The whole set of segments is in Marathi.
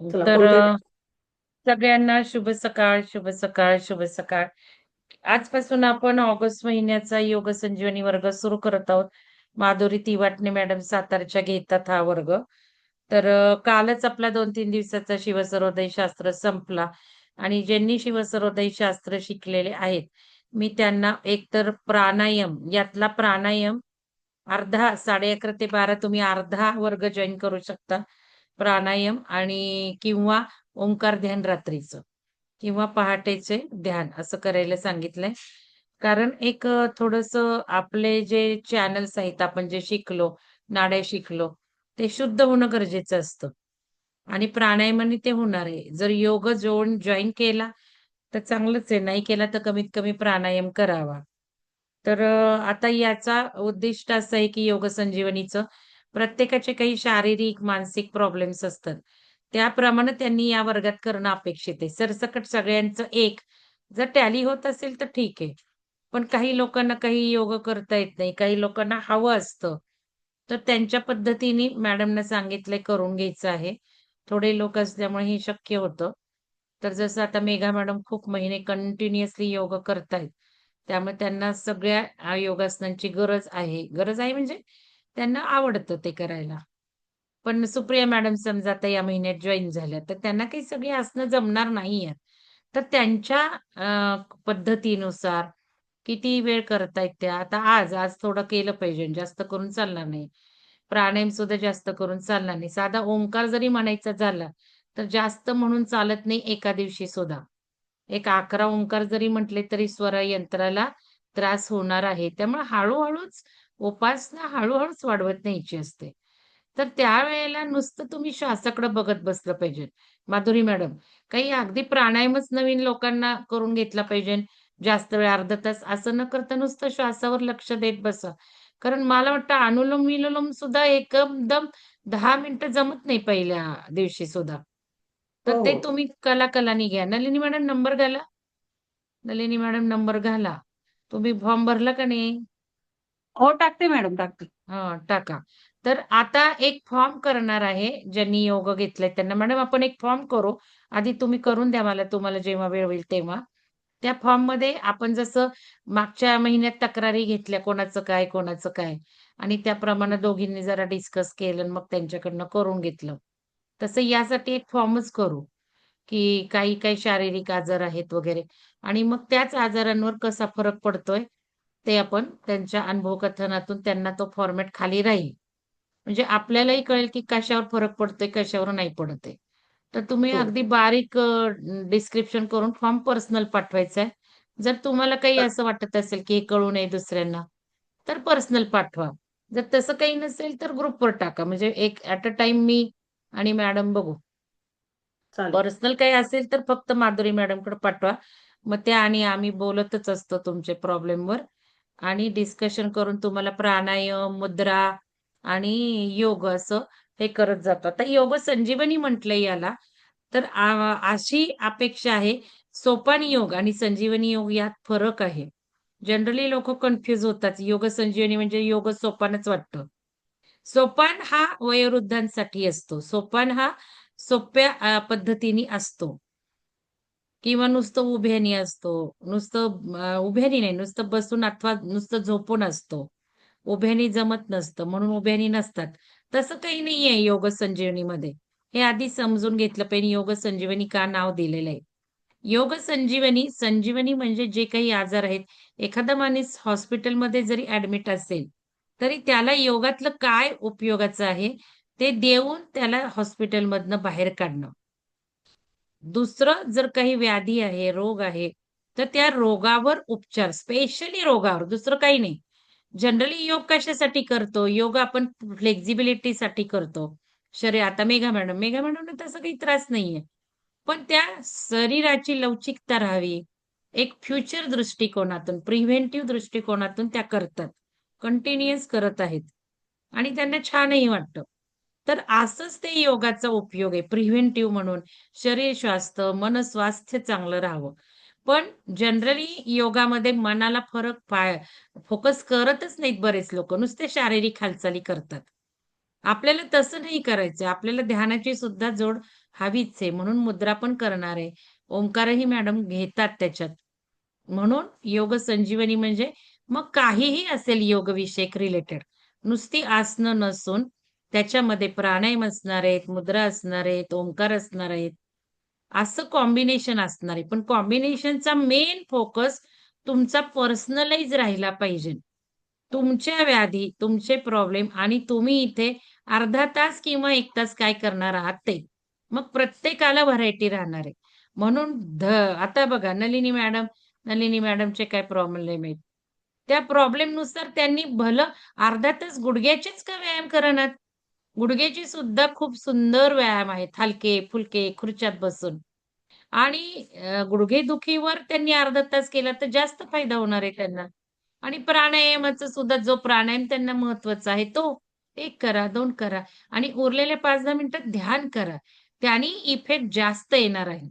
चला तर कोणते सगळ्यांना शुभ सकाळ, शुभ सकाळ, शुभ सकाळ. आजपासून आपण ऑगस्ट महिन्याचा योग संजीवनी वर्ग सुरू करत आहोत. माधुरी तिवाटणे मॅडम सातारच्या घेतात हा वर्ग. तर अ, कालच आपला 2-3 दिवसाचा शिवसर्वोदय शास्त्र संपला आणि ज्यांनी शिवसर्वोदय शास्त्र शिकलेले आहेत, मी त्यांना एकतर प्राणायाम यातला प्राणायाम अर्धा 11:30 ते 12 तुम्ही अर्धा वर्ग जॉइन करू शकता. प्राणायाम आणि किंवा ओंकार ध्यान रात्रीचं किंवा पहाटेचे ध्यान असं करायला सांगितलंय. कारण एक थोडस आपले जे चॅनल्स आहेत, आपण जे शिकलो, नाड्या शिकलो, ते शुद्ध होणं गरजेचं असतं आणि प्राणायामाने ते होणार आहे. जर योग जोड जॉईन केला, तर चांगलंच आहे. नाही केला तर कमीत कमी प्राणायाम करावा. तर आता याचा उद्दिष्ट असं आहे, की योग संजीवनीचं प्रत्येकाचे काही शारीरिक, मानसिक प्रॉब्लेम्स असतात. त्याप्रमाणे त्यांनी या वर्गात करणं अपेक्षित आहे. सरसकट सगळ्यांचं एक जर टॅली होत असेल तर ठीक आहे. पण काही लोकांना काही योग करता येत नाही. काही लोकांना हवं असतं. तर त्यांच्या पद्धतीने मॅडमनं सांगितलंय करून घ्यायचं आहे. थोडे लोक असल्यामुळे हे शक्य होतं. तर जसं आता मेघा मॅडम खूप महिने कंटिन्युअसली योग करतायत. त्यामुळे त्यांना सगळ्या योगासनांची गरज आहे. गरज आहे म्हणजे त्यांना आवडतं ते करायला. पण सुप्रिया मॅडम समजा आता या महिन्यात जॉईन झाल्या, तर त्यांना काही सगळी आसनं जमणार नाहीयेत. तर त्यांच्या पद्धतीनुसार किती वेळ करतायत त्या. आता आज, आज थोडं केलं पाहिजे, जास्त करून चालणार नाही. प्राणायाम सुद्धा जास्त करून चालणार नाही. साधा ओंकार जरी म्हणायचा झाला, तर जास्त म्हणून चालत नाही एका दिवशी सुद्धा. एक 11 ओंकार जरी म्हटले तरी स्वर यंत्राला त्रास होणार आहे. त्यामुळे हळूहळूच उपासना हळू-हळूच वाढवत न्यायची असते. तर त्यावेळेला नुसतं तुम्ही श्वासाकडे बघत बसलं पाहिजे. माधुरी मॅडम, काही अगदी प्राणायामच नवीन लोकांना करून घेतला पाहिजे. जास्त वेळ अर्धा तास असं न करता नुसतं श्वासावर लक्ष देत बसा. कारण मला वाटतं अनुलोम-विलोम सुद्धा एकदम 10 मिनिटं जमत नाही पहिल्या दिवशी सुद्धा. तर ते हो. तुम्ही कला-कलानी घ्या. नलिनी मॅडम नंबर घाला. नलिनी मॅडम नंबर घाला. तुम्ही फॉर्म भरला का नाही? हो, टाकते मॅडम टाकते. हां, टाका. तर आता एक फॉर्म करणार आहे, ज्यांनी योग घेतलाय त्यांना. मॅडम आपण एक फॉर्म करू. आधी तुम्ही करून द्या मला, तुम्हाला जेव्हा वेळ होईल तेव्हा. त्या फॉर्ममध्ये आपण जसं मागच्या महिन्यात तक्रारी घेतल्या, कोणाचं काय, कोणाचं काय आणि त्याप्रमाणे दोघींनी जरा डिस्कस केलं आणि मग त्यांच्याकडनं करून घेतलं. तसं यासाठी एक फॉर्मच करू, की काही-काही शारीरिक आजार आहेत वगैरे आणि मग त्याच आजारांवर कसा फरक पडतोय, ते आपण त्यांच्या अनुभवकथनातून त्यांना तो फॉर्मॅट खाली राहील. म्हणजे आपल्यालाही कळेल, की कशावर फरक पडतोय, कशावर नाही पडत. तर तुम्ही हो. अगदी बारीक डिस्क्रिप्शन करून फॉर्म पर्सनल पाठवायचा आहे. जर तुम्हाला काही. असं वाटत असेल, की हे कळू नये दुसऱ्यांना, तर पर्सनल पाठवा. जर तसं काही नसेल, तर ग्रुपवर टाका. म्हणजे एक ॲट अ टाईम मी आणि मॅडम बघू. पर्सनल काही असेल तर फक्त माधुरी मॅडमकडे पाठवा. मग त्या आणि आम्ही बोलतच असतो तुमच्या प्रॉब्लेमवर आणि डिस्कशन करून तुम्हाला प्राणायाम, मुद्रा आणि योग असं हे करत जातो. आता योग संजीवनी म्हटलंय याला. तर अशी अपेक्षा आहे, सोपान योग आणि संजीवनी योग यात फरक आहे. जनरली लोक कन्फ्युज होतात. योग संजीवनी म्हणजे योग सोपानच वाटतं. सोपान हा वयोवृद्धांसाठी असतो. सोपान हा सोप्या पद्धतीने असतो किंवा नुसतं उभ्यानी असतो. नुसतं उभ्यानी नाही, नुसतं बसून अथवा नुसतं झोपून असतो. उभ्यानी जमत नसतं, म्हणून उभ्यानी नसतात. तसं काही नाहीये योग संजीवनीमध्ये. हे आधी समजून घेतलं पाहिजे योग संजीवनी का नाव दिलेलं आहे. योग संजीवनी, संजीवनी म्हणजे जे काही आजार आहेत, एखादा माणूस हॉस्पिटलमध्ये जरी ऍडमिट असेल, तरी त्याला योगातलं काय उपयोगाचं आहे, ते देऊन त्याला हॉस्पिटलमधनं बाहेर काढणं. दुसरं जर काही व्याधी आहे, रोग आहे, तर त्या रोगावर उपचार, स्पेशली रोगावर, दुसरं काही नाही. जनरली योग कशासाठी करतो? योग आपण फ्लेक्झिबिलिटीसाठी करतो. शरीर आता मेघा मॅडम, मेघा मॅडमला तसा काही त्रास नाहीये. पण त्या शरीराची लवचिकता राहावी, एक फ्युचर दृष्टिकोनातून, प्रिव्हेंटिव्ह दृष्टिकोनातून त्या करतात. कंटिन्युअस करत आहेत आणि त्यांना छानही वाटतं. तर असंच ते योगाचा उपयोग आहे प्रिव्हेंटिव्ह म्हणून. शरीर स्वास्थ्य, मन स्वास्थ्य चांगलं राहावं. पण जनरली योगामध्ये मनाला फरक पाय फोकस करतच नाहीत बरेच लोक नुसते शारीरिक हालचाली करतात. आपल्याला तसं नाही करायचं. आपल्याला ध्यानाची सुद्धा जोड हवीच आहे म्हणून मुद्रा पण करणार आहे ओंकारही मॅडम घेतात त्याच्यात म्हणून योग संजीवनी म्हणजे मग काहीही असेल योग विषयक रिलेटेड नुसती आसनं नसून त्याच्यामध्ये प्राणायाम असणार आहेत मुद्रा असणार आहेत ओंकार असणार आहेत. असं कॉम्बिनेशन असणार आहे. पण कॉम्बिनेशनचा मेन फोकस तुमचा पर्सनलाइज राहिला पाहिजे. तुमच्या व्याधी तुमचे प्रॉब्लेम आणि तुम्ही इथे अर्धा तास किंवा एक तास काय करणार आहात ते. मग प्रत्येकाला व्हरायटी राहणार आहे. म्हणून ध आता बघा नलिनी मॅडम नलिनी मॅडमचे काय प्रॉब्लेम आहेत? त्या प्रॉब्लेमनुसार त्यांनी भलं अर्धा तास गुडघ्याचेच का व्यायाम करणार? गुडघेची सुद्धा खूप सुंदर व्यायाम आहेत हलके फुलके खुर्च्यात बसून. आणि गुडघे गुडघेदुखीवर त्यांनी अर्धा तास केला तर जास्त फायदा होणार आहे त्यांना. आणि प्राणायामाचा सुद्धा जो प्राणायाम त्यांना महत्त्वाचा आहे तो एक करा दोन करा. आणि उरलेल्या पाच दहा मिनिटात ध्यान करा. त्याने इफेक्ट जास्त येणार आहे.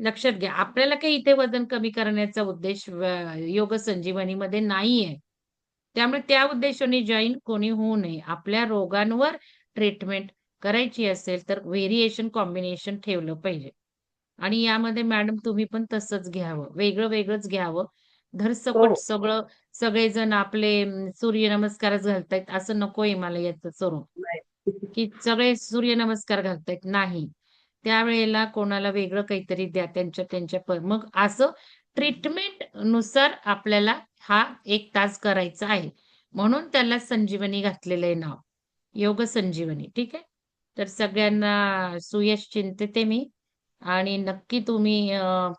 लक्षात घ्या आपल्याला काही इथे वजन कमी करण्याचा उद्देश योग संजीवनीमध्ये नाहीये. त्यामुळे त्या उद्देशाने जॉईन कोणी होऊ नये. आपल्या रोगांवर ट्रीटमेंट करायची असेल तर व्हेरिएशन कॉम्बिनेशन ठेवलं पाहिजे. आणि यामध्ये मॅडम तुम्ही पण तसंच घ्यावं. वेगळं वेगळंच घ्यावं. धरसकट हो. सगळं सगळेजण आपले सूर्यनमस्कारच घालतायत असं नकोय मला याचं चोरून की सगळे सूर्यनमस्कार घालतायत. नाही. त्यावेळेला कोणाला वेगळं काहीतरी द्या त्यांच्या त्यांच्या मग असं ट्रीटमेंटनुसार आपल्याला हा एक तास करायचा आहे. म्हणून त्याला संजीवनी घातलेलं आहे नाव. योग संजीवनी. ठीक आहे? तर सगळ्यांना सुयश चिंतते मी. आणि नक्की तुम्ही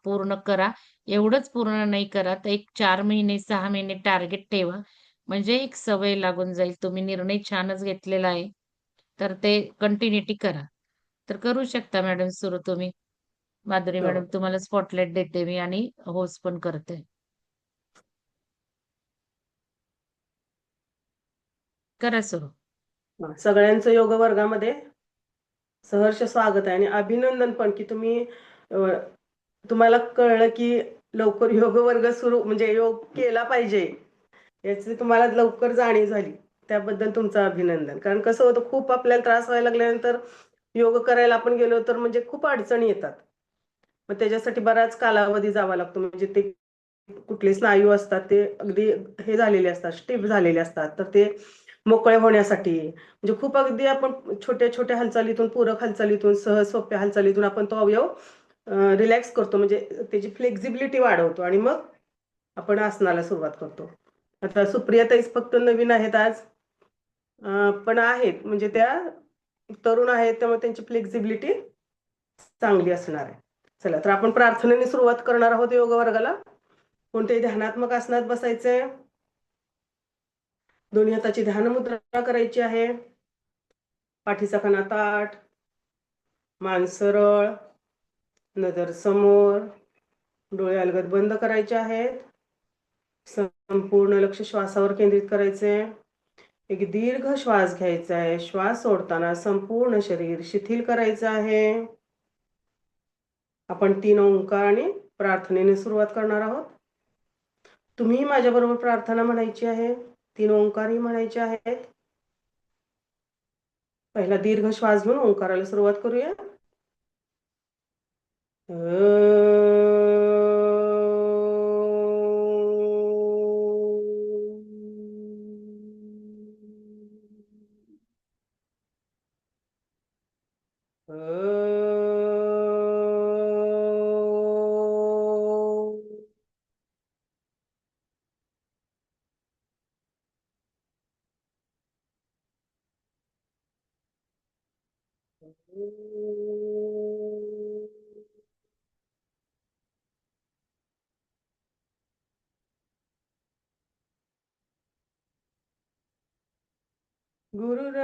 पूर्ण करा. एवढंच पूर्ण नाही करा तर एक चार महिने सहा महिने टार्गेट ठेवा. म्हणजे एक सवय लागून जाईल. तुम्ही निर्णय छानच घेतलेला आहे. तर ते कंटिन्युटी करा. तर करू शकता मॅडम सुरू तुम्ही. माधुरी. मॅडम तुम्हाला स्पॉटलाइट देते मी आणि होस्ट पण करते. करा सुरू. सगळ्यांचं योग वर्गामध्ये सहर्ष स्वागत आहे आणि अभिनंदन पण की तुम्ही तुम्हाला कळलं की लवकर योग वर्ग सुरू म्हणजे योग केला पाहिजे याची तुम्हाला लवकर जाणीव झाली. त्याबद्दल तुमचं अभिनंदन. कारण कसं होतं खूप आपल्याला त्रास व्हायला लागल्यानंतर योग करायला आपण गेलो तर म्हणजे खूप अडचणी येतात. मग त्याच्यासाठी बराच कालावधी जावा लागतो. म्हणजे ते कुठले स्नायू असतात ते अगदी हे झालेले असतात स्टिफ झालेले असतात. तर ते मोकळे होण्यासाठी. म्हणजे खूप अगदी आपण छोट्या छोट्या हालचालीतून पूरक हालचालीतून सहज सोप्या हालचालीतून आपण तो अवयव रिलॅक्स करतो. म्हणजे त्याची फ्लेक्झिबिलिटी वाढवतो आणि मग आपण आसनाला सुरुवात करतो. आता सुप्रियाताईच फक्त नवीन आहेत आज. पण आहेत. म्हणजे त्या तरुण आहेत त्यामुळे त्यांची फ्लेक्झिबिलिटी चांगली असणार आहे. चला तर आपण प्रार्थनेने सुरुवात करणार आहोत योग वर्गाला कोणत्याही ध्यानात्मक आसनात बसायचंय. दोन्ही हाताची ध्यानमुद्रा करायची आहे. पाठीचा कणा ताट मान सरळ नजर समोर डोळे अलगद बंद करायचे आहेत. संपूर्ण लक्ष श्वासावर केंद्रित करायचे. एक दीर्घ श्वास घ्यायचा आहे. श्वास सोडताना संपूर्ण शरीर शिथिल करायचं आहे. आपण तीन ओंकार आणि प्रार्थनेने सुरुवात करणार आहोत. तुम्ही माझ्याबरोबर प्रार्थना म्हणायची आहे. तीन ओंकारही म्हणायचे आहेत. पहिला दीर्घ श्वास घेऊन ओंकाराला सुरुवात करूया.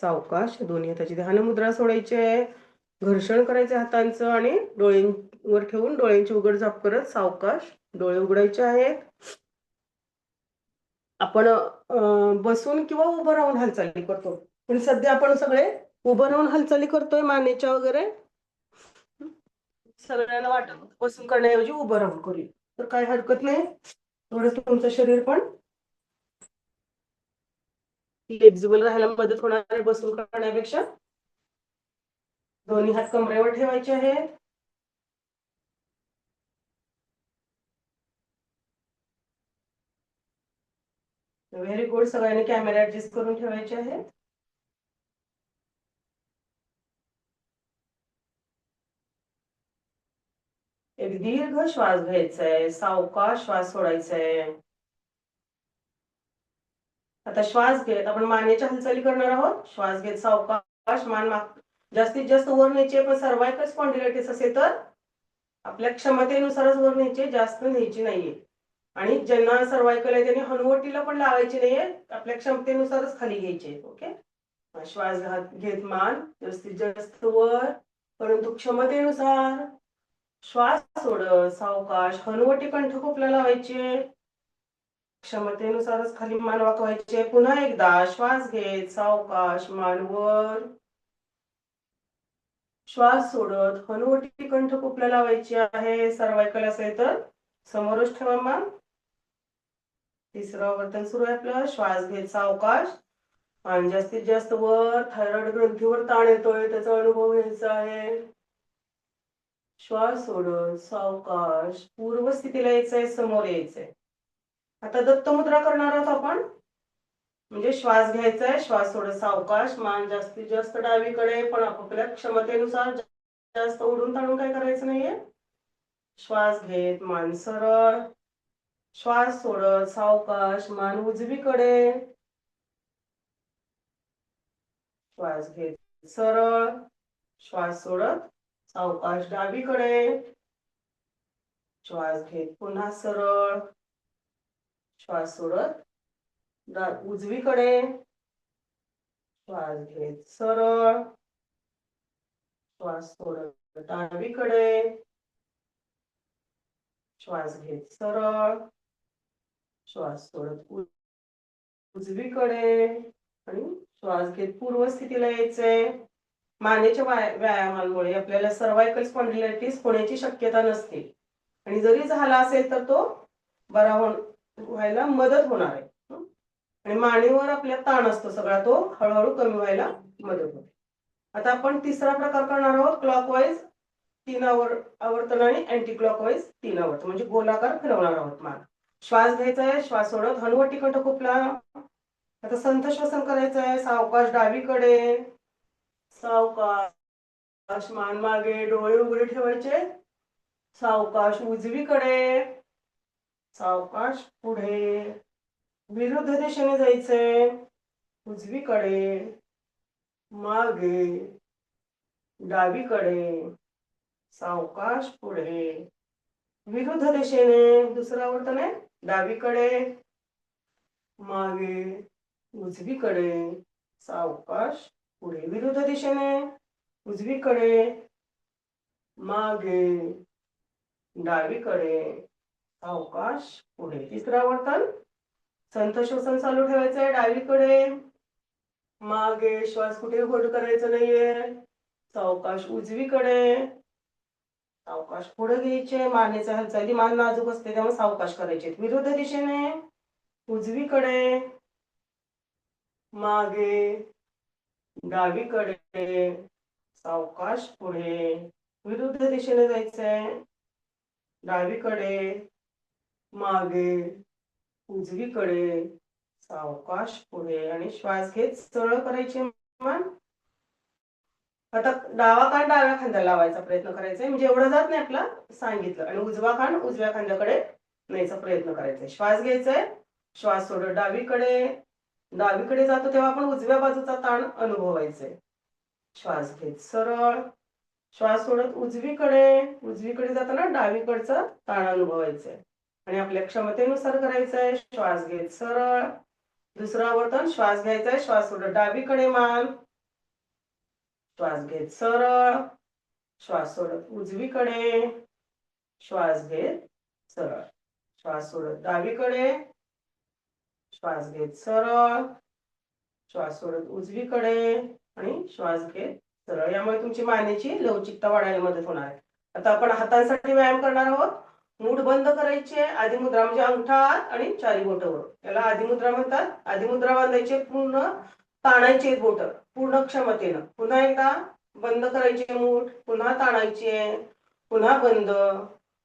सावकाश दोन्ही हाताची ध्यानमुद्रा सोडायची आहे. घर्षण करायचे हातांचं आणि डोळ्यांवर ठेवून डोळ्यांची उघड झाप करत सावकाश डोळे उघडायचे आहेत. आपण बसून किंवा उभं राहून हालचाली करतो. पण सध्या आपण सगळे उभं राहून हालचाली करतोय मानेच्या वगैरे. सगळ्यांना वाटत बसून करण्याऐवजी उभं राहून करूया. तर काय हरकत नाही. थोडं तुमचं शरीर पण फ्लेक्झिबल राहायला मदत होणार आहे बसून करण्यापेक्षा दोन्ही हात कमरेवर ठेवायचे आहेत. व्हेरी गुड सगळ्यांनी कॅमेरा ऍडजस्ट करून ठेवायचे आहेत. एक दीर्घ श्वास घ्यायचा आहे. सावकाश श्वास सोडायचा आहे. आता श्वास घेत आपण मानेच्या हालचाली करणार आहोत. श्वास घेत सावकाश मान माग जास्तीत जास्त वर न्यायचे पण सर्वायकल स्पॉन्डिलायटिस असेल तर आपल्या क्षमतेनुसारच वर न्यायचे जास्त न्यायची नाहीये. आणि ज्यांना सर्वायकल आहे त्यांनी हनुवटीला पण लावायची नाहीये आपल्या क्षमतेनुसारच खाली घ्यायचे ओके? श्वास घात घेत मान जास्तीत जास्त वर परंतु क्षमतेनुसार. श्वास सोडत सावकाश हनुवटी कंठ खोपला लावायचे. क्षमतेनुसारच खाली मान वाकवायचे पुन्हा एकदा श्वास घेत सावकाश मान वर श्वास सोडत हनुवटी कंठ कुपल्या लावायची आहे. सर्वायकल असेल तर समोरच ठेवा मान. तिसरं वर्तन सुरू आहे आपलं. श्वास घेत सावकाश. आणि जास्तीत जास्त वर. थायरॉइड ग्रंथीवर ताण येतोय. त्याचा अनुभव घ्यायचा आहे. श्वास सोडत सावकाश पूर्व स्थितीला यायचंय. समोर यायचंय. आता दत्तमुद्रा करणार आहोत आपण. म्हणजे श्वास घ्यायचा आहे श्वास सोडत सावकाश मान जास्तीत जास्त डावीकडे पण आपापल्या क्षमतेनुसार जास्त ओढून ताणून काय करायचं नाहीये? श्वास घेत मान सरळ. श्वास सोडत सावकाश मान उजवीकडे. श्वास घेत सरळ. श्वास सोडत सावकाश डावीकडे. श्वास घेत पुन्हा सरळ. श्वास सोडत. उजवीकडे. श्वास घेत सरळ. श्वास सोडत डावीकडे. श्वास घेत सरळ. श्वास सोडत उजवीकडे. आणि श्वास घेत पूर्व स्थितीला यायचंय मानेच्या व्यायामांमुळे आपल्याला सर्वायकल स्पॉन्डिलायटिस होण्याची शक्यता नसते. आणि जरी झाला असेल तर तो बरा होण- व्हायला मदत होणार आहे. आणि मानेवर आपल्या ताण असतो सगळा तो हळूहळू कमी व्हायला मदत होते. आता आपण तिसरा प्रकार करणार आहोत क्लॉकवाईज तीन आवर आवर्तन आणि अँटी क्लॉकवाईज तीन आवर्तन. म्हणजे गोलाकार फिरवणार आहोत मान श्वास घ्यायचा आहे श्वास सोडत हनुवटी कंठ खुपला. आता संत श्वसन करायचं आहे सावकाश डावीकडे. सावकाश मान मागे डोळे उघडे ठेवायचे. सावकाश उजवीकडे. सावकाश पुढे. विरुद्ध दिशेने जायचंय उजवीकडे. मागे. डावीकडे. सावकाश पुढे. विरुद्ध दिशेने. दुसरं आवडतं आहे. डावीकडे. मागे. उजवीकडे. सावकाश पुढे. विरुद्ध दिशेने. उजवीकडे. मागे. डावीकडे. अवकाश पुढे. तिसरं आवर्तन संत श्वसन चालू ठेवायचंय डावीकडे. मागे श्वास कुठे होल्ड करायचं नाहीये. सावकाश उजवीकडे. सावकाश पुढे घ्यायचे. मानेचा हालचाली मान नाजूक असते त्यामुळे सावकाश करायचे विरुद्ध दिशेने. उजवीकडे. मागे. डावीकडे. सावकाश पुढे. विरुद्ध दिशेने जायचंय. डावीकडे. मागे उजवीकडे सावकाश पुढे आणि श्वास घेत सरळ करायचे मान. आता डावा कान डाव्या खांद्याला लावायचा प्रयत्न करायचा म्हणजे एवढं जात नाही आपला सांगितलं. आणि उजवा कान उजव्या खांद्याकडे न्यायचा प्रयत्न करायचा आहे. श्वास घ्यायचाय श्वास सोडत डावीकडे. डावीकडे जातो तेव्हा आपण उजव्या बाजूचा ताण अनुभवायचंय श्वास घेत सरळ. श्वास सोडत उजवीकडे. उजवीकडे जाताना डावीकडचा ताण अनुभवायचा आणि आपल्या क्षमतेनुसार करायचं आहे श्वास घेत सरळ. दुसरं आवर्तन श्वास घ्यायचा आहे श्वास सोडत डावीकडे मान. श्वास घेत सरळ. श्वास सोडत उजवीकडे. श्वास घेत सरळ. श्वास सोडत डावीकडे. श्वास घेत सरळ. श्वास सोडत उजवीकडे. आणि श्वास घेत सरळ. यामुळे तुमची मानेची लवचिकता वाढायला मदत होणार आहे. आता आपण हातांसाठी व्यायाम करणार आहोत. मूठ बंद करायचे आदिमुद्रा म्हणजे अंगठा आत आणि चारी बोट वर याला आदिमुद्रा म्हणतात. आदिमुद्रा बांधायचे पूर्ण ताणायचे बोट पूर्ण क्षमतेनं. पुन्हा एकदा बंद करायचे मूठ पुन्हा ताणायचे पुन्हा बंद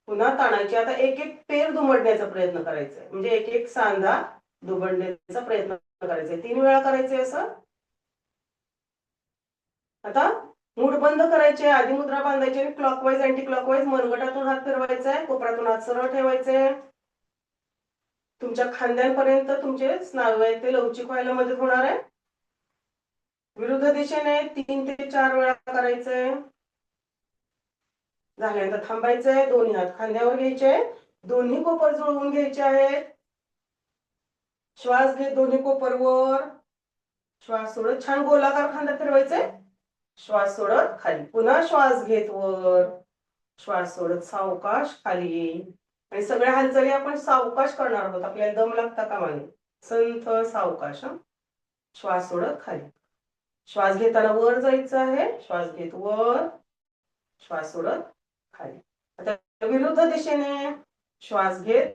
पुन्हा ताणायचे आता एक एक पेर दुमडण्याचा प्रयत्न करायचा आहे. म्हणजे एक एक सांधा दुमडण्याचा प्रयत्न करायचा आहे. तीन वेळा करायचे असं? आता मूठ बंद करायचे आधी मुद्रा बांधायची आणि क्लॉकवाईज अँटी क्लॉकवाईज मनगटातून हात फिरवायचा आहे कोपरातून हात सरळ ठेवायचे तुमच्या खांद्यांपर्यंत तुमचे स्नायू आहेत ते लवचिक व्हायला मदत होणार आहे. विरुद्ध दिशेने तीन ते चार वेळा करायचंय. झाल्यानंतर थांबायचंय दोन्ही हात खांद्यावर घ्यायचे दोन्ही कोपर जुळवून घ्यायचे आहेत. श्वास घेत दोन्ही कोपरवर श्वास सोडत छान गोलाकार खांदा फिरवायचे श्वास सोडत खाली. पुन्हा श्वास घेत वर. श्वास सोडत सावकाश खाली आणि सगळ्या हालचाली आपण सावकाश करणार आहोत. आपल्याला दम लागता का नये. संथ सावकाश श्वास सोडत खाली. श्वास घेताना वर जायचं आहे. श्वास घेत वर. श्वास सोडत खाली. आता विरुद्ध दिशेने श्वास घेत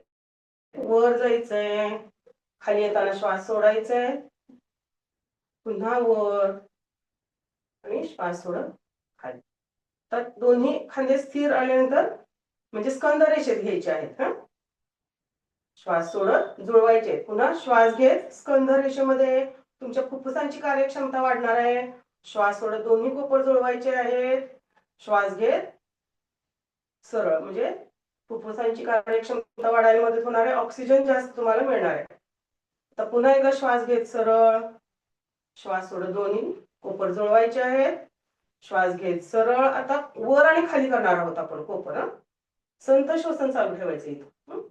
वर जायचंय. खाली येताना श्वास सोडायचंय. पुन्हा वर. आणि श्वास सोडत खाली. तर दोन्ही खांदे स्थिर आल्यानंतर म्हणजे स्कंद रेषेत घ्यायचे आहेत हा? श्वास सोडत जुळवायचे पुन्हा श्वास घेत स्कंद रेषेमध्ये तुमच्या फुफ्फुसांची कार्यक्षमता वाढणार आहे. श्वास सोडत दोन्ही कोपर जुळवायचे आहेत. श्वास घेत सरळ म्हणजे फुफ्फुसांची कार्यक्षमता वाढायला मदत होणार आहे. ऑक्सिजन जास्त तुम्हाला मिळणार आहे. तर पुन्हा एकदा श्वास घेत सरळ. श्वास सोडत दोन्ही कोपर जुळवायचे आहेत. श्वास घेत सरळ. आता वर आणि खाली करणार आहोत आपण कोपर हा. संत श्वसन चालू ठेवायचं इथं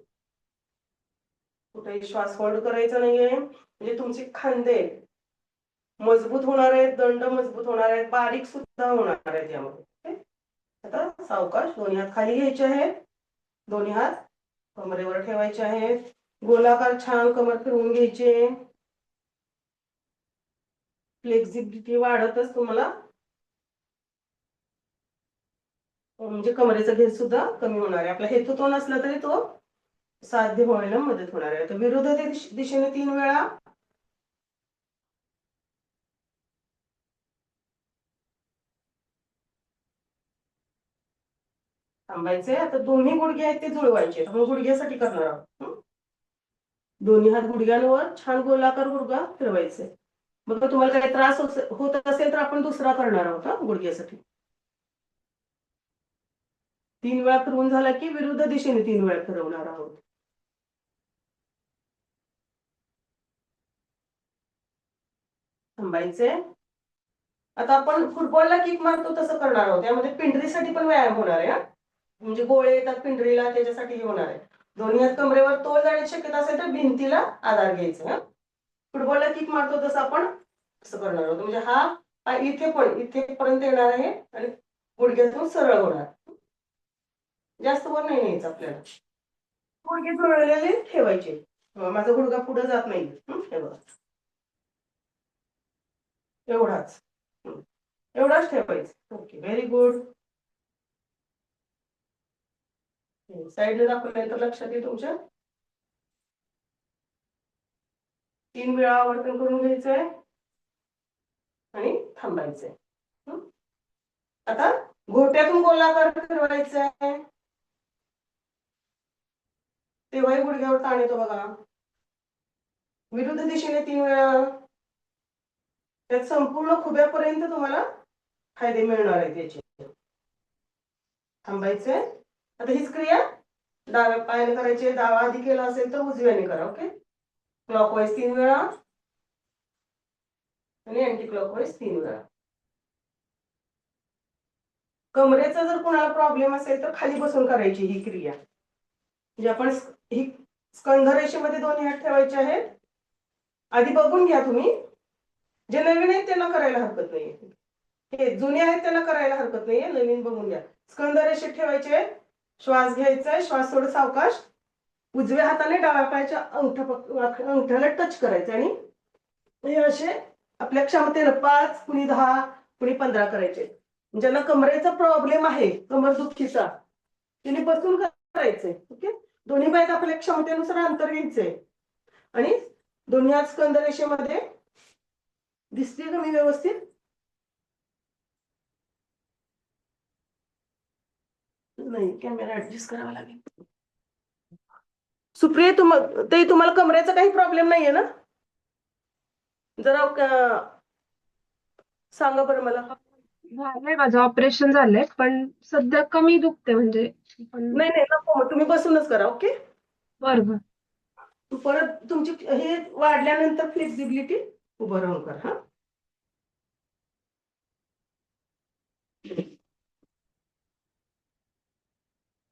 कुठेही श्वास होल्ड करायचा नाहीये. म्हणजे तुमचे खांदे मजबूत होणार आहेत दंड मजबूत होणार आहेत बारीक सुद्धा होणार आहेत यामध्ये आता सावकाश दोन्ही हात खाली घ्यायचे आहेत. दोन्ही हात कमरेवर ठेवायचे आहेत. गोलाकार छान कमर फिरवून घ्यायचे. फ्लेक्झिबिलिटी वाढतच तुम्हाला. म्हणजे कमरेचा घेर सुद्धा कमी होणार आहे. आपला हेतू तो नसला तरी तो साध्य व्हायला मदत होणार आहे. तर विरुद्ध दिशेने तीन वेळा थांबायचे आता दोन्ही गुडघे आहेत ते जुळवायचे. आपण गुडघ्यासाठी करणार आहोत. दोन्ही हात गुडघ्यांवर छान गोलाकार गुडघा फिरवायचे मग तुम्हाला काही त्रास होत- असेल तर आपण दुसरा करणार आहोत हा गुडघ्यासाठी. तीन वेळा फिरवून झाला की विरुद्ध दिशेने तीन वेळा फिरवणार आहोत. थांबायचे. आता आपण फुटबॉलला किक मारतो तसं करणार आहोत. त्यामध्ये पिंडरीसाठी पण व्यायाम होणार आहे हा. म्हणजे गोळे येतात पिंडरीला त्याच्यासाठी होणार आहे. दोन्ही हात कमरेवर तोल जाण्याची शक्यता असेल तर भिंतीला आधार घ्यायचा हा. फुटबॉलला किक मारतो तसं आपण असं करणार आहोत. म्हणजे हा हा इथे पण इथे पर्यंत येणार आहे आणि गुडघ्यातून सरळ होणार. जास्त वर नाही न्यायचं आपल्याला. गुडघे जुळलेले ठेवायचे. माझा गुडघा पुढे जात नाही हे बघा. एवढाच. एवढाच ठेवायचं. ओके व्हेरी गुड साईडला दाखवल्यानंतर लक्षात येईल तुमच्या. तीन वेळा आवर्तन करून घ्यायचंय आणि थांबायचंय. आता घोट्यातून गोलाकार फिरवायचा आहे तेव्हाही गुडघ्यावर ताण येतो बघा. विरुद्ध दिशेने तीन वेळा. त्यात संपूर्ण खुब्यापर्यंत तुम्हाला फायदे मिळणार आहेत याचे. थांबायचंय. आता हीच क्रिया डाव्या पायाने करायची डावा आधी केला असेल तर उजव्याने करा ओके? क्लॉकवाईज तीन वेळा. आणि अँटी क्लॉकवाईज तीन वेळा. कमरेचा जर कोणाला प्रॉब्लेम असेल तर खाली बसून करायची ही क्रिया. म्हणजे आपण ही स्कंध रेषेमध्ये दोन्ही हात ठेवायचे आहेत. आधी बघून घ्या तुम्ही. जे नवीन आहेत त्यांना करायला हरकत नाही हे जुने आहेत त्यांना करायला हरकत नाहीये. नवीन बघून घ्या. स्कंद रेषेत ठेवायचे श्वास घ्यायचा आहे. श्वास थोडं सावकाश. उजव्या हाताने डाव्या पायाच्या अंगठ्या अंगठ्याला टच करायचे आणि हे असे आपल्या क्षमतेनं पाच कुणी दहा कुणी पंधरा करायचे. ज्यांना कमरेचा प्रॉब्लेम आहे कमर दुखीचा त्यांनी बसून करायचे ओके दोन्ही पायात आपल्या क्षमतेनुसार अंतर घ्यायचंय आणि दोन्ही हात स्कंद रेषेमध्ये दिसते का मी व्यवस्थित? नाही कॅमेरा ऍडजस्ट करावा लागेल. सुप्रिया तुम ते तुम्हाला कमरेचा काही प्रॉब्लेम नाहीये ना? जरा सांगा बरं मला. झालंय माझं ऑपरेशन झालंय पण सध्या कमी दुखते म्हणजे. नाही नाही नको मग तुम्ही बसूनच करा ओके? बरं बरं. परत तुमची हे वाढल्यानंतर फ्लेक्झिबिलिटी उभं राहून करा हा.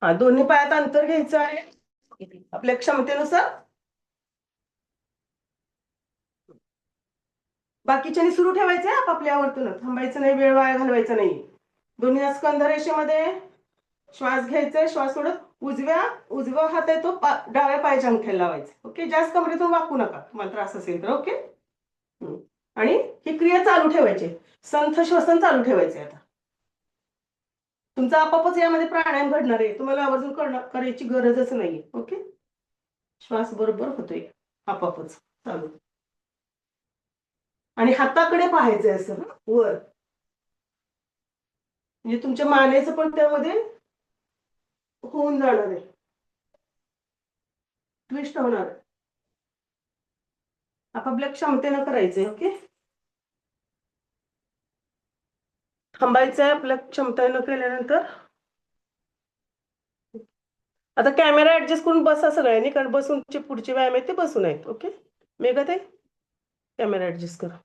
हा दोन्ही पायात अंतर घ्यायचं आहे. आपल्या क्षमतेनुसार. बाकीच्यानी सुरू ठेवायचे आपापल्या आवर्तून. थांबायचं नाही वेळ वाया घालवायचा नाही. दोन्ही स्कंध रेषेमध्ये श्वास घ्यायचा श्वास सोडत उजव्या उजवा हात आहे तो पा- डाव्या पायाच्या अंगठ्याला लावायचा. ओके? जास्त कमरेतून वाकू नका. तुम्हाला त्रास असेल तर ओके? आणि ही क्रिया चालू ठेवायची. संथ श्वसन चालू ठेवायचे आता. तुमचा आपापच यामध्ये प्राणायाम घडणार आहे. तुम्हाला आवर्जून करायची गरजच नाही ओके? श्वास बरोबर होतोय. आपापच. चालू. आणि हाताकडे पाहायचंय असं वर. म्हणजे तुमच्या मानेचं पण त्यामध्ये होऊन जाणार आहे. ट्विस्ट होणार. आहे आपापल्या क्षमतेनं करायचंय. ओके? थांबायचं आहे आपल्या क्षमतेनं केल्यानंतर. आता कॅमेरा ऍडजस्ट करून बसा सगळ्यांनी कारण बसून पुढचे व्यायाम आहेत ते बसून आहेत ओके? मेघा ताई कॅमेरा ऍडजस्ट करा.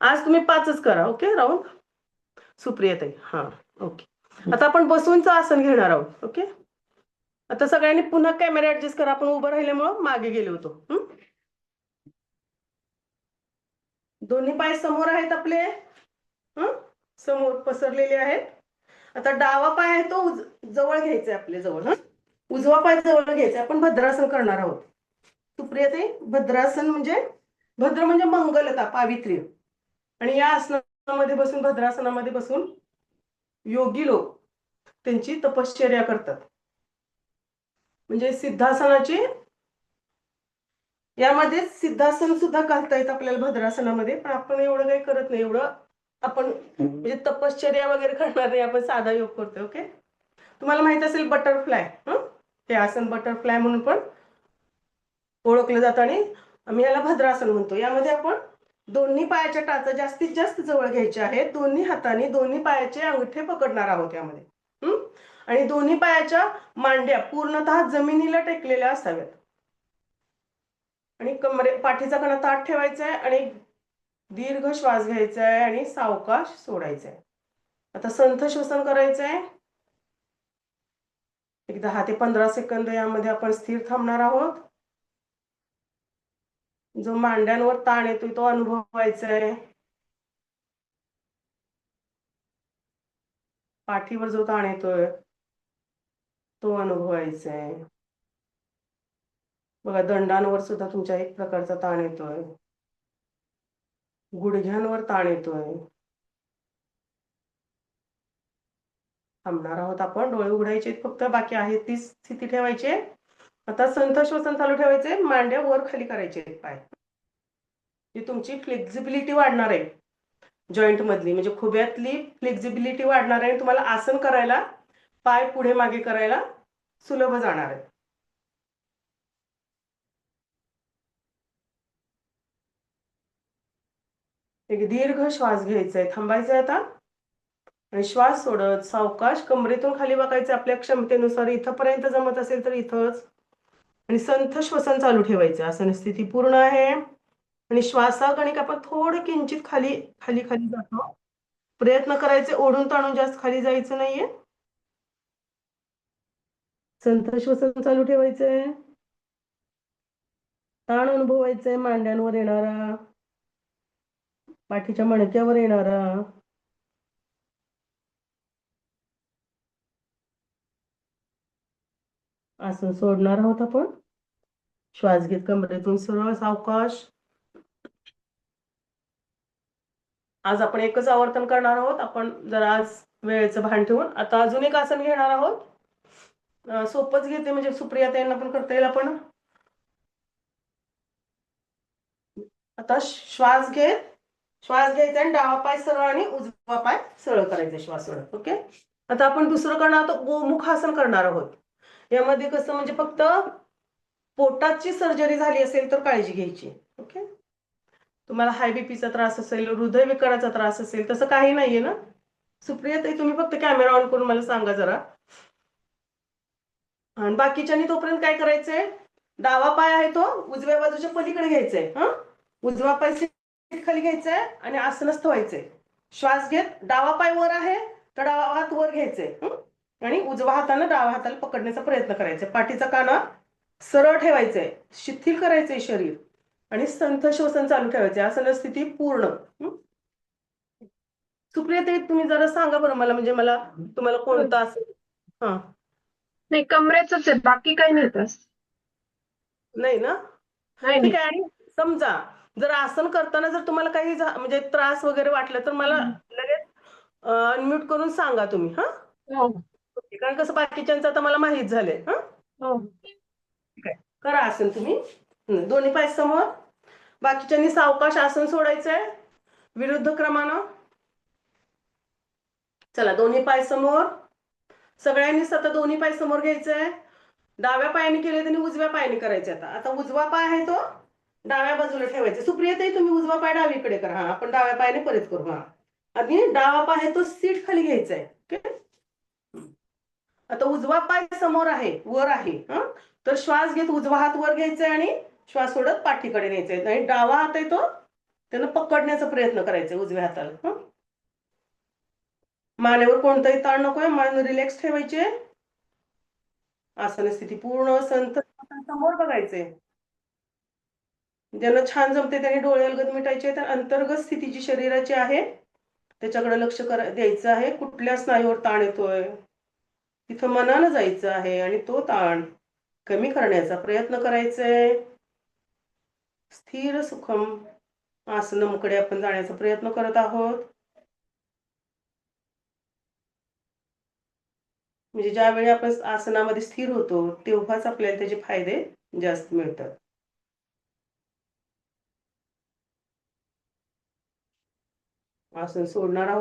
आज तुम्ही पाचच करा ओके? राऊंड सुप्रिया ताई हा ओके. आता आपण बसूनचं आसन घेणार आहोत ओके? आता सगळ्यांनी पुन्हा कॅमेरा ऍडजस्ट करा आपण उभं राहिल्यामुळं मागे गेलो होतो हं? दोन्ही पाय समोर आहेत आपले. समोर पसरलेले आहेत. आता डावा पाय आहे तो जवळ घ्यायचा आहे आपल्या जवळ उजवा पाय जवळ घ्यायचा आपण भद्रासन करणार आहोत. सुप्रिया ते भद्रासन म्हणजे भद्र म्हणजे मंगलता पावित्र्य. आणि या आसनामध्ये बसून भद्रासनामध्ये बसून योगी लोक त्यांची तपश्चर्या करतात. म्हणजे सिद्धासनाची यामध्ये सिद्धासन सुद्धा घालता येत आपल्याला भद्रासनामध्ये पण आपण एवढं काही करत नाही. एवढं आपण म्हणजे तपश्चर्या वगैरे करणार नाही. आपण साधा योग करतोय ओके? तुम्हाला माहीत असेल बटरफ्लाय हे? आसन बटरफ्लाय म्हणून पण ओळखलं जातं आणि आम्ही याला भद्रासन म्हणतो. यामध्ये आपण दोन्ही पायाच्या टाचा जास्तीत जास्त जवळ घ्यायच्या आहेत. दोन्ही हाताने दोन्ही पायाचे अंगठे पकडणार आहोत यामध्ये. हम्म? आणि दोन्ही पायाच्या मांड्या पूर्णतः जमिनीला टेकलेल्या असाव्यात. आणि कमरे पाठीचा कणा ताट ठेवायचा आहे आणि दीर्घ श्वास घ्यायचा आहे आणि सावकाश सोडायचा आहे आता संथ श्वसन करायचं आहे एक दहा ते पंधरा सेकंद यामध्ये आपण स्थिर थांबणार आहोत. जो मांड्यांवर ताण येतोय तो अनुभवायचा आहे पाठीवर जो ताण येतोय तो अनुभवायचा आहे बघा दंडांवर सुद्धा तुमच्या एक प्रकारचा ताण येतोय. गुडघ्यांवर ताण येतोय. थांबणार आहोत आपण. डोळे उघडायचे फक्त बाकी आहे ती स्थिती ठेवायची. आहे. आता संथ श्वसन चालू ठेवायचे मांड्या वर खाली करायचे पाय. जी तुमची फ्लेक्झिबिलिटी वाढणार आहे. जॉईंट मधली म्हणजे खुब्यातली फ्लेक्झिबिलिटी वाढणार आहे आणि तुम्हाला आसन करायला पाय पुढे मागे करायला सुलभ जाणार आहे. एक दीर्घ श्वास घ्यायचा आहे थांबायचा आहे आता? आणि श्वास सोडत सावकाश कमरेतून खाली बघायचं आपल्या क्षमतेनुसार इथंपर्यंत जमत असेल तर इथंच. आणि संथ श्वसन चालू ठेवायचं. आसन स्थिती पूर्ण आहे. आणि श्वासागणिक आपण थोडं किंचित खाली खाली खाली जातो. प्रयत्न करायचे. ओढून ताणून जास्त खाली जायचं नाहीये. संथ श्वसन चालू ठेवायचंय. ताण अनुभवायचंय मांड्यांवर येणारा. पाठीच्या मणक्यावर येणारा आसन सोडणार आहोत आपण. श्वास घेत कमरेतून सरळ सावकाश. आज आपण एकच आवर्तन करणार आहोत. आपण जरा आज वेळेचं भान ठेवून आता अजून एक आसन घेणार आहोत. सोपच सोपंच घेते म्हणजे सुप्रिया त्यांना पण करता येईल आपण. आता श्वास घेत श्वास घ्यायचा आणि डावा पाय सरळ आणि उजवा पाय सरळ करायचा श्वास ओके? आता आपण दुसरं करणार आहोत गोमुखासन करणार आहोत. यामध्ये कसं म्हणजे फक्त पोटाची सर्जरी झाली असेल तर काळजी घ्यायची ओके? तुम्हाला हाय बीपीचा त्रास असेल हृदयविकाराचा त्रास असेल तसं काही नाहीये ना? सुप्रिया ताई तुम्ही फक्त कॅमेरा ऑन करून मला सांगा जरा. आणि बाकीच्यांनी तोपर्यंत काय करायचंय? डावा पाय आहे तो उजव्या बाजूच्या पलीकडे घ्यायचंय हा? उजवा पाय खाली घ्यायचाय आणि आसनस्थ व्हायचंय. श्वास घेत डावा पाय वर आहे तर डावा हात वर घ्यायचंय. हं? आणि उजवा हातानं डावा हाताला पकडण्याचा प्रयत्न करायचा पाठीचा काना सरळ ठेवायचंय. शिथिल करायचंय शरीर. आणि संथ श्वसन चालू ठेवायचे आसन स्थिती पूर्ण. हं? सुप्रिया ताई तुम्ही जरा सांगा बरं मला म्हणजे मला तुम्हाला कोणतं आसन हा. नाही कमरेच आहे. बाकी काही नाही नाही ना? ठीक आहे आणि समजा जर आसन करताना जर तुम्हाला काही म्हणजे त्रास वगैरे वाटला तर मला लगेच अनम्यूट करून सांगा तुम्ही हा? हो. कारण कसं बाकीच्यांचं आता मला माहीत झालंय हा? हो. करा आसन तुम्ही. दोन्ही पाय समोर. बाकीच्यांनी सावकाश आसन सोडायचंय. विरुद्ध क्रमानं. चला दोन्ही पाय समोर. सगळ्यांनी सतत दोन्ही पाय समोर घ्यायचंय. डाव्या पायाने केले त्यांनी उजव्या पायाने करायचे आता. आता उजवा पाय आहे तो. डाव्या बाजूला ठेवायचे. सुप्रियाताई तुम्ही उजवा पाय डावीकडे करा. हा आपण डाव्या पायाने परत करू. हा. आणि डावा पाय आहे तो सीट खाली घ्यायचा आहे. आता उजवा पाय समोर आहे वर आहे. हा? तर श्वास घेत उजवा हात वर घ्यायचा आहे आणि श्वास सोडत पाठीकडे न्यायचा आहे. आणि डावा हात आहे तो त्यांना पकडण्याचा प्रयत्न करायचा उजव्या हाताला. मानेवर कोणताही ताण नकोय. मान रिलॅक्स ठेवायचे. आसन स्थिती पूर्ण संत समोर बघायचे ज्यांना छान जमते त्यांनी डोळे अलगद मिटायचे तर अंतर्गत स्थिती जी शरीराची आहे त्याच्याकडे लक्ष कर द्यायचं आहे कुठल्या स्नायूवर ताण येतोय तिथं मनानं जायचं आहे आणि तो ताण कमी करण्याचा प्रयत्न करायचा आहे स्थिर सुखम आसनमकडे आपण जाण्याचा प्रयत्न करत आहोत. म्हणजे ज्यावेळी आपण आसनामध्ये स्थिर होतो तेव्हाच आपल्याला त्याचे फायदे जास्त मिळतात. असं सोडणार आहोत.